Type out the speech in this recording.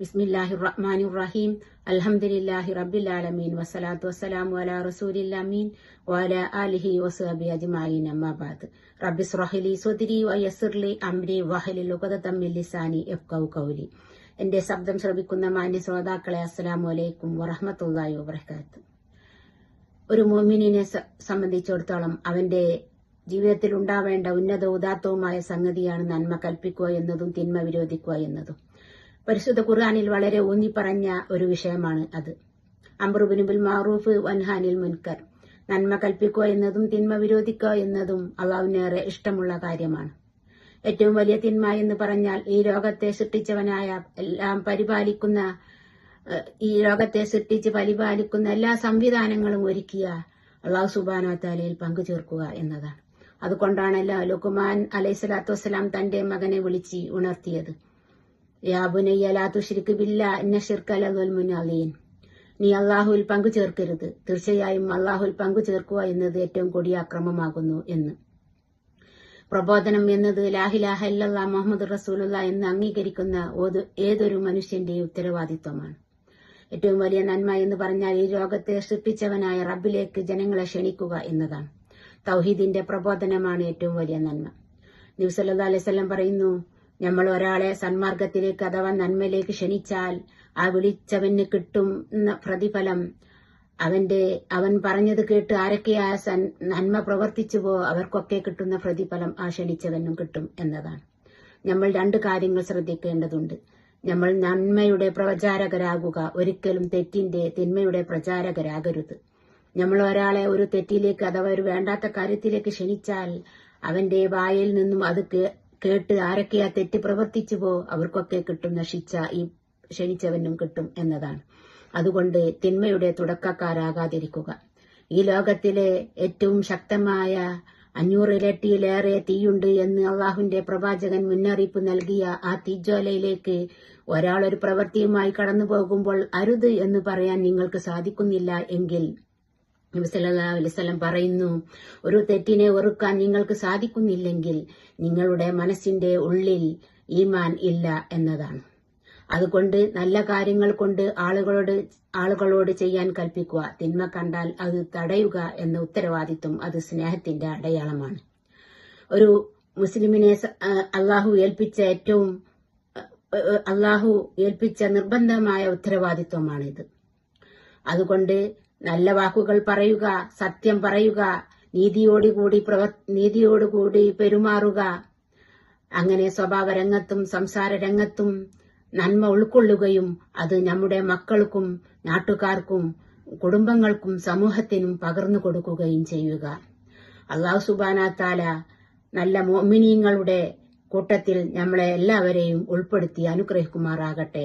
ബിസ്മില്ലാഹി റഹ്മാനു റഹീം അൽഹംദുലില്ലാഹി റബ്ബിൽ ആലമീൻ വസ്സലാത്തു വസ്സലാമു അലാ റസൂലിൽ വല അലിഹി ആലിഹി വസ്ഹബി അമ്മാബാദ് റബിസ് റഹലി സുദിരി വയസ്സുർലി അമ്രി വഹലി വയസ്സിർ ലി അംരി വഹ്ലിൽ ഉഖദതം മിൻ ലിസാനി യഫ്ഖഹു ഖൗലി. എന്റെ ശബ്ദം ശ്രവിക്കുന്ന മാന്യ ശ്രോതാക്കളെ അസ്സലാമു അലൈക്കും വറഹ്മത്തുള്ളാഹി വബറകാത്ത്. ഒരു മോമിനിനെ സംബന്ധിച്ചിടത്തോളം അവന്റെ ജീവിതത്തിൽ ഉണ്ടാവേണ്ട ഉന്നത ഉദാത്തവുമായ സംഗതിയാണ് നന്മ കൽപ്പിക്കുക എന്നതും തിന്മ വിരോധിക്കുക എന്നതും. പരിശുദ്ധ ഖുർആാനിൽ വളരെ ഊന്നി പറഞ്ഞ ഒരു വിഷയമാണ് അത്. അംറുബിനുബിൽ മാറൂഫ് വൻഹാനിൽ മുൻകർ. നന്മ കൽപ്പിക്കുക എന്നതും തിന്മ വിരോധിക്കുക എന്നതും അള്ളാവിനേറെ ഇഷ്ടമുള്ള കാര്യമാണ്. ഏറ്റവും വലിയ തിന്മ എന്ന് പറഞ്ഞാൽ ഈ ലോകത്തെ സൃഷ്ടിച്ചവനായ എല്ലാം പരിപാലിക്കുന്ന ഈ ലോകത്തെ സൃഷ്ടിച്ച് പരിപാലിക്കുന്ന എല്ലാ സംവിധാനങ്ങളും ഒരുക്കിയ അള്ളാഹു സുബാനോത്താലയിൽ താലയിൽ പങ്കുചേർക്കുക എന്നതാണ്. അതുകൊണ്ടാണല്ലോ ലുക്കുമാൻ അലൈഹിസ്സലാത്തു വസ്സലാം തന്റെ മകനെ വിളിച്ച് ഉണർത്തിയത്. യാ ബുനയ്യ ലാ തുശ്രിക് ബില്ല ഇന്ന ശിർക ലദുൽമുൻ അലീൻ നീ അള്ളാഹുവിൽ പങ്കു ചേർക്കരുത്. തീർച്ചയായും അള്ളാഹുവിൽ പങ്കു ചേർക്കുക എന്നത് ഏറ്റവും കൊടിയ അക്രമമാകുന്നു എന്ന്. പ്രബോധനം എന്നത് ലാഹിലാഹ ഇല്ലല്ലാ മുഹമ്മദ് റസൂലുള്ള എന്ന് അംഗീകരിക്കുന്ന ഏതൊരു മനുഷ്യന്റെയും ഉത്തരവാദിത്വമാണ്. ഏറ്റവും വലിയ നന്മ എന്ന് പറഞ്ഞാൽ ഈ ലോകത്തെ സൃഷ്ടിച്ചവനായ റബ്ബിലേക്ക് ജനങ്ങളെ ക്ഷണിക്കുക എന്നതാണ്. തൗഹീദിന്റെ പ്രബോധനമാണ് ഏറ്റവും വലിയ നന്മ. നബിസല്ലാ അലൈവല്ലം പറയുന്നു നമ്മൾ ഒരാളെ സന്മാർഗത്തിലേക്ക് അഥവാ നന്മയിലേക്ക് ക്ഷണിച്ചാൽ ആ വിളിച്ചവന് കിട്ടും പ്രതിഫലം. അവന്റെ അവൻ പറഞ്ഞത് കേട്ട് ആരൊക്കെ ആ നന്മ പ്രവർത്തിച്ചുവോ അവർക്കൊക്കെ കിട്ടുന്ന പ്രതിഫലം ആ ക്ഷണിച്ചവനും കിട്ടും എന്നതാണ്. നമ്മൾ രണ്ട് കാര്യങ്ങൾ ശ്രദ്ധിക്കേണ്ടതുണ്ട്. നമ്മൾ നന്മയുടെ പ്രചാരകരാകുക ഒരിക്കലും തെറ്റിന്റെ തിന്മയുടെ പ്രചാരകരാകരുത്. നമ്മൾ ഒരാളെ ഒരു തെറ്റിലേക്ക് അഥവാ ഒരു വേണ്ടാത്ത കാര്യത്തിലേക്ക് ക്ഷണിച്ചാൽ അവന്റെ വായിൽ നിന്നും അത് കേട്ട് ആരൊക്കെയാ തെറ്റ് പ്രവർത്തിച്ചു പോ അവർക്കൊക്കെ കിട്ടും നശിച്ച ഈ ക്ഷണിച്ചവനും കിട്ടും എന്നതാണ്. അതുകൊണ്ട് തിന്മയുടെ തുടക്കക്കാരാകാതിരിക്കുക. ഈ ലോകത്തിലെ ഏറ്റവും ശക്തമായ അഞ്ഞൂറിരട്ടിയിലേറെ തീയുണ്ട് എന്ന് അള്ളാഹുവിന്റെ പ്രവാചകൻ മുന്നറിയിപ്പ് നൽകിയ ആ തീജ്വാലയിലേക്ക് ഒരാൾ ഒരു പ്രവൃത്തിയുമായി കടന്നു പോകുമ്പോൾ അരുത് എന്ന് പറയാൻ നിങ്ങൾക്ക് സാധിക്കുന്നില്ല എങ്കിൽ അലൈഹി വസല്ലം പറയുന്നു ഒരു തെറ്റിനെ ഒറുക്കാൻ നിങ്ങൾക്ക് സാധിക്കുന്നില്ലെങ്കിൽ നിങ്ങളുടെ മനസ്സിന്റെ ഉള്ളിൽ ഈമാൻ ഇല്ല എന്നതാണ്. അതുകൊണ്ട് നല്ല കാര്യങ്ങൾ കൊണ്ട് ആളുകളോട് ആളുകളോട് ചെയ്യാൻ കൽപ്പിക്കുക തിന്മ കണ്ടാൽ അത് തടയുക എന്ന ഉത്തരവാദിത്വം അത് സ്നേഹത്തിന്റെ അടയാളമാണ്. ഒരു മുസ്ലിമിനെ അള്ളാഹു ഏൽപ്പിച്ച ഏറ്റവും അള്ളാഹു ഏൽപ്പിച്ച നിർബന്ധമായ ഉത്തരവാദിത്വമാണിത്. അതുകൊണ്ട് നല്ല വാക്കുകൾ പറയുക സത്യം പറയുക നീതിയോടുകൂടി പ്രവർ നീതിയോടുകൂടി പെരുമാറുക. അങ്ങനെ സ്വഭാവ രംഗത്തും സംസാര രംഗത്തും നന്മ ഉൾക്കൊള്ളുകയും അത് നമ്മുടെ മക്കൾക്കും നാട്ടുകാർക്കും കുടുംബങ്ങൾക്കും സമൂഹത്തിനും പകർന്നു കൊടുക്കുകയും ചെയ്യുക. അള്ളാഹു സുബാനാത്താല നല്ല മോമിനിയങ്ങളുടെ കൂട്ടത്തിൽ നമ്മളെ എല്ലാവരെയും ഉൾപ്പെടുത്തി അനുഗ്രഹിക്കുമാറാകട്ടെ.